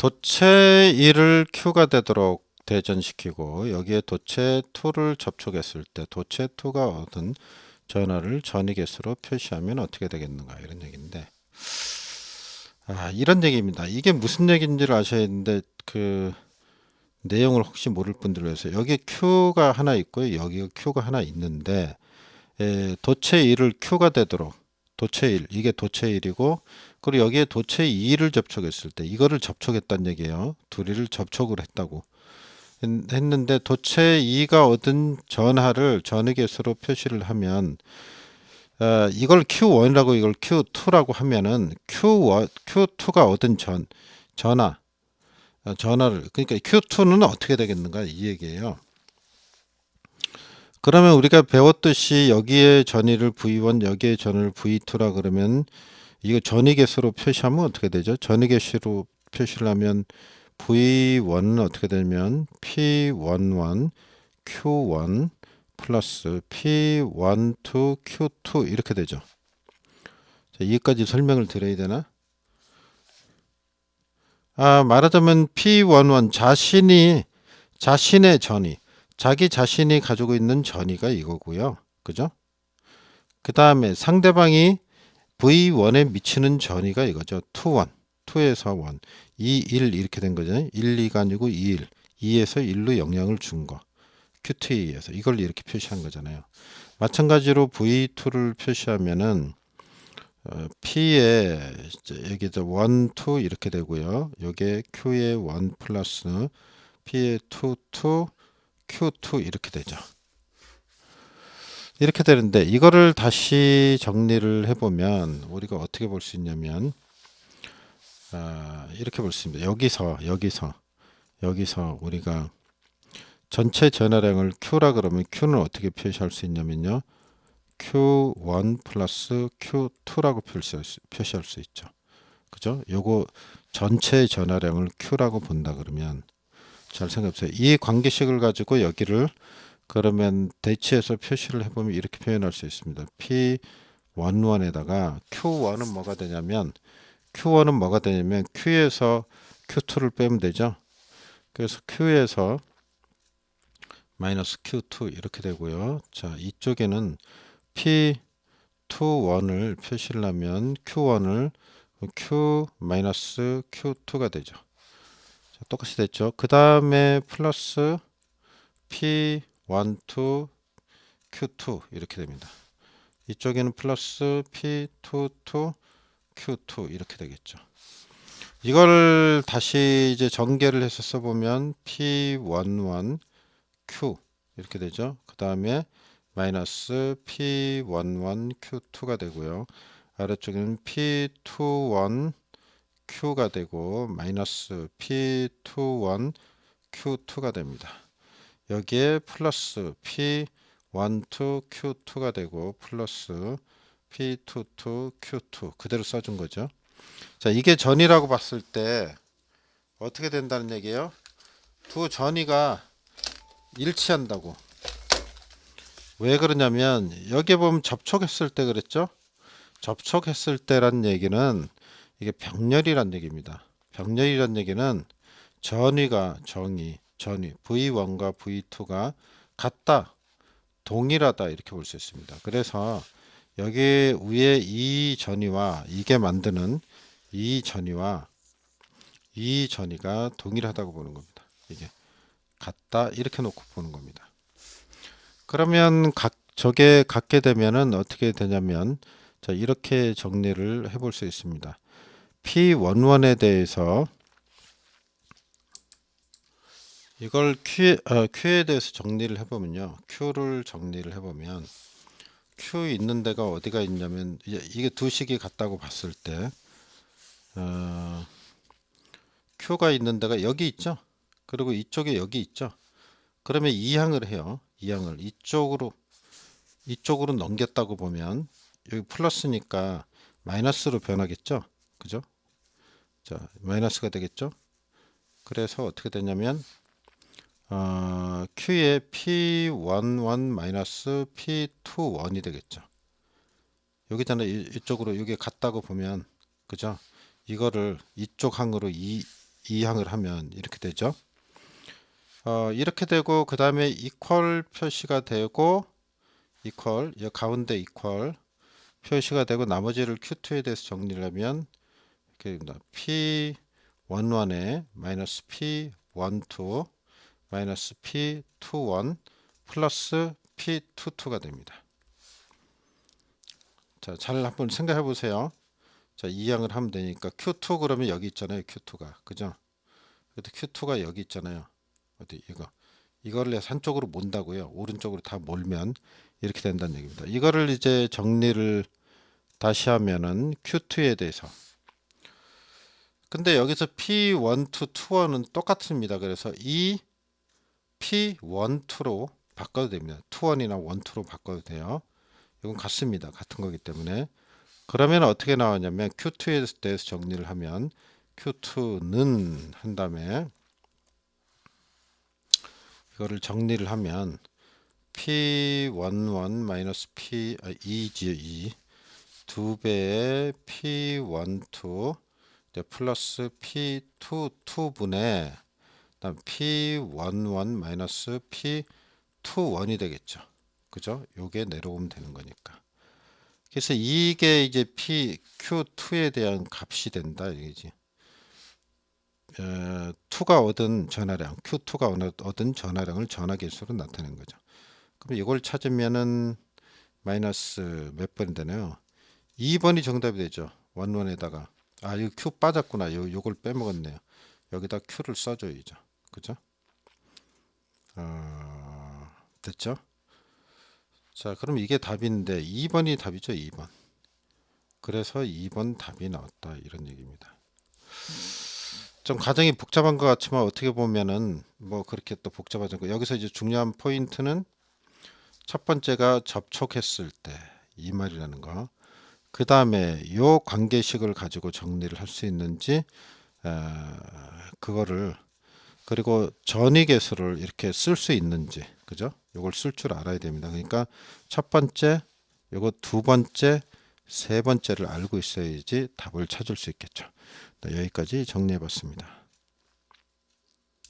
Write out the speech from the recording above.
도체 1을 Q가 되도록 대전시키고 여기에 도체 2를 접촉했을 때 도체 2가 얻은 전하를 전위계수로 표시하면 어떻게 되겠는가 이런 얘기인데 아 이런 얘기입니다. 이게 무슨 얘기인지를 아셔야 되는데 그 내용을 혹시 모를 분들을 위해서 여기 Q가 하나 있고요. 여기 Q가 하나 있는데 에, 도체 1을 Q가 되도록 도체 1 이게 도체 1이고 그리고 여기에 도체 2를 접촉했을 때 이거를 접촉했다는 얘기예요. 둘이를 접촉을 했다고 했- 했는데 도체 2가 얻은 전하를 전위계수로 표시를 하면 어, 이걸 Q1이라고 이걸 Q2라고 하면은 Q1, Q2가 얻은 전 전하 어, 전하를 그러니까 Q2는 어떻게 되겠는가 이 얘기예요. 그러면 우리가 배웠듯이 여기에 전위를 V1 여기에 전위를 V2라 그러면 이거 전위계수로 표시하면 어떻게 되죠? 전위계수로 표시를 하면 V1은 어떻게 되면 P11 Q1 플러스 P12 Q2 이렇게 되죠. 자, 여기까지 설명을 드려야 되나? 아, 말하자면 P11 자신이 자신의 전위, 자기 자신이 가지고 있는 전위가 이거고요. 그죠? 그 다음에 상대방이 V1에 미치는 전위가 이거죠. 2, 1. 2에서 1. 2, 1 이렇게 된 거죠. 1, 2가 아니고 2, 1. 2에서 1로 영향을 준 거. Q2에 의해서 이걸 이렇게 표시한 거잖아요. 마찬가지로 V2를 표시하면은 어, P에 이제 여기서 1, 2 이렇게 되고요. 요게 Q의 1 플러스 P의 2, 2, Q2 이렇게 되죠. 이렇게 되는데 이거를 다시 정리를 해보면 우리가 어떻게 볼 수 있냐면 아, 이렇게 볼 수 있습니다. 여기서 여기서 여기서 우리가 전체 전화량을 Q라 그러면 Q는 어떻게 표시할 수 있냐면요. Q1 플러스 Q2라고 표시할 수, 있죠. 그죠? 요거 전체 전화량을 Q라고 본다 그러면 잘 생각해 보세요. 이 관계식을 가지고 여기를 그러면 대치해서 표시를 해보면 이렇게 표현할 수 있습니다. P11에다가 Q1은 뭐가 되냐면 Q1은 뭐가 되냐면 Q에서 Q2를 빼면 되죠. 그래서 Q에서 마이너스 Q2 이렇게 되고요. 자 이쪽에는 P21을 표시를 하면 Q1을 Q 마이너스 Q2가 되죠. 자, 똑같이 됐죠. 그 다음에 플러스 P12 Q2 이렇게 됩니다. 이쪽에는 플러스 P22 Q2 이렇게 되겠죠. 이걸 다시 이제 전개를 해서 써보면 P11 Q 이렇게 되죠. 그 다음에 마이너스 P11 Q2가 되고요. 아래쪽에는 P21 Q가 되고 마이너스 P21 Q2가 됩니다. 여기에 플러스 P12 Q2가 되고 플러스 P22 Q2 그대로 써준 거죠. 자 이게 전이라고 봤을 때 어떻게 된다는 얘기예요? 두 전이가 일치한다고. 왜 그러냐면 여기에 보면 접촉했을 때 그랬죠? 접촉했을 때란 얘기는 이게 병렬이란 얘기입니다. 병렬이란 얘기는 전위가 정의, 전위 V1과 V2가 같다, 동일하다 이렇게 볼 수 있습니다. 그래서 여기 위에 이 전위와 이게 만드는 이 전위와 이 전위가 동일하다고 보는 겁니다. 이게 같다 이렇게 놓고 보는 겁니다. 그러면 각 저게 같게 되면은 어떻게 되냐면 자 이렇게 정리를 해볼 수 있습니다. P11에 대해서 이걸 Q, 어, Q에 대해서 정리를 해보면요. Q를 정리를 해보면 Q 있는 데가 어디가 있냐면 이게 두 식이 같다고 봤을 때 어, Q가 있는 데가 여기 있죠. 그리고 이쪽에 여기 있죠. 그러면 이항을 해요. 이항을 이쪽으로 이쪽으로 넘겼다고 보면 여기 플러스니까 마이너스로 변하겠죠. 그죠? 자, 마이너스가 되겠죠. 그래서 어떻게 되냐면 어, Q의 P11 마이너스 P21이 되겠죠. 여기잖아요. 이- 이쪽으로 이게 같다고 보면 그죠? 이거를 이쪽 항으로 이 이 항을 하면 이렇게 되죠. 어, 이렇게 되고 그 다음에 이퀄 표시가 되고 이퀄 이 가운데 이퀄 표시가 되고 나머지를 Q2에 대해서 정리를 하면 이렇게 됩니다. P11에 마이너스 P12 마이너스 P21 플러스 P22가 됩니다. 자, 잘 한번 생각해 보세요. 자, 이항을 하면 되니까 Q2 그러면 여기 있잖아요. Q2가. 그죠? 그래도 Q2가 여기 있잖아요. 어디 이거. 이거를 한쪽으로 몬다고요. 오른쪽으로 다 몰면 이렇게 된다는 얘기입니다. 이거를 이제 정리를 다시 하면은 Q2에 대해서 근데 여기서 P12, 21은 똑같습니다. 그래서 이 P12로 바꿔도 됩니다. 21이나 12로 바꿔도 돼요. 이건 같습니다. 같은 거기 때문에 그러면 어떻게 나오냐면 Q2에 대해서 정리를 하면 Q2는 한 다음에 이거를 정리를 하면 P11 마이너스 P 아, 2지요 2. 두 배의 P12 이제 플러스 P2 2분의 그다음 P11 마이너스 P21이 되겠죠. 그죠? 요게 내려오면 되는 거니까. 그래서 이게 이제 P Q2에 대한 값이 된다 이거지. 어, 2가 얻은 전하량, Q2가 얻은 전하량을 전하계수로 나타낸 거죠. 그럼 이걸 찾으면은 마이너스 몇 번이 되나요? 2번이 정답이 되죠. 원원에다가 아 이거 Q 빠졌구나. 요 요걸 빼먹었네요. 여기다 Q를 써줘야죠. 그죠? 어, 됐죠? 자, 그럼 이게 답인데 2번이 답이죠. 2번. 그래서 2번 답이 나왔다 이런 얘기입니다. 좀 과정이 복잡한 것 같지만 어떻게 보면은 뭐 그렇게 또 복잡하지 않고 여기서 이제 중요한 포인트는 첫 번째가 접촉했을 때 이 말이라는 거. 그 다음에 요 관계식을 가지고 정리를 할 수 있는지 어, 그거를 그리고 전위 계수를 이렇게 쓸 수 있는지 그죠? 요걸 쓸 줄 알아야 됩니다. 그러니까 첫 번째, 요거 두 번째, 세 번째를 알고 있어야지 답을 찾을 수 있겠죠. 네, 여기까지 정리해 봤습니다.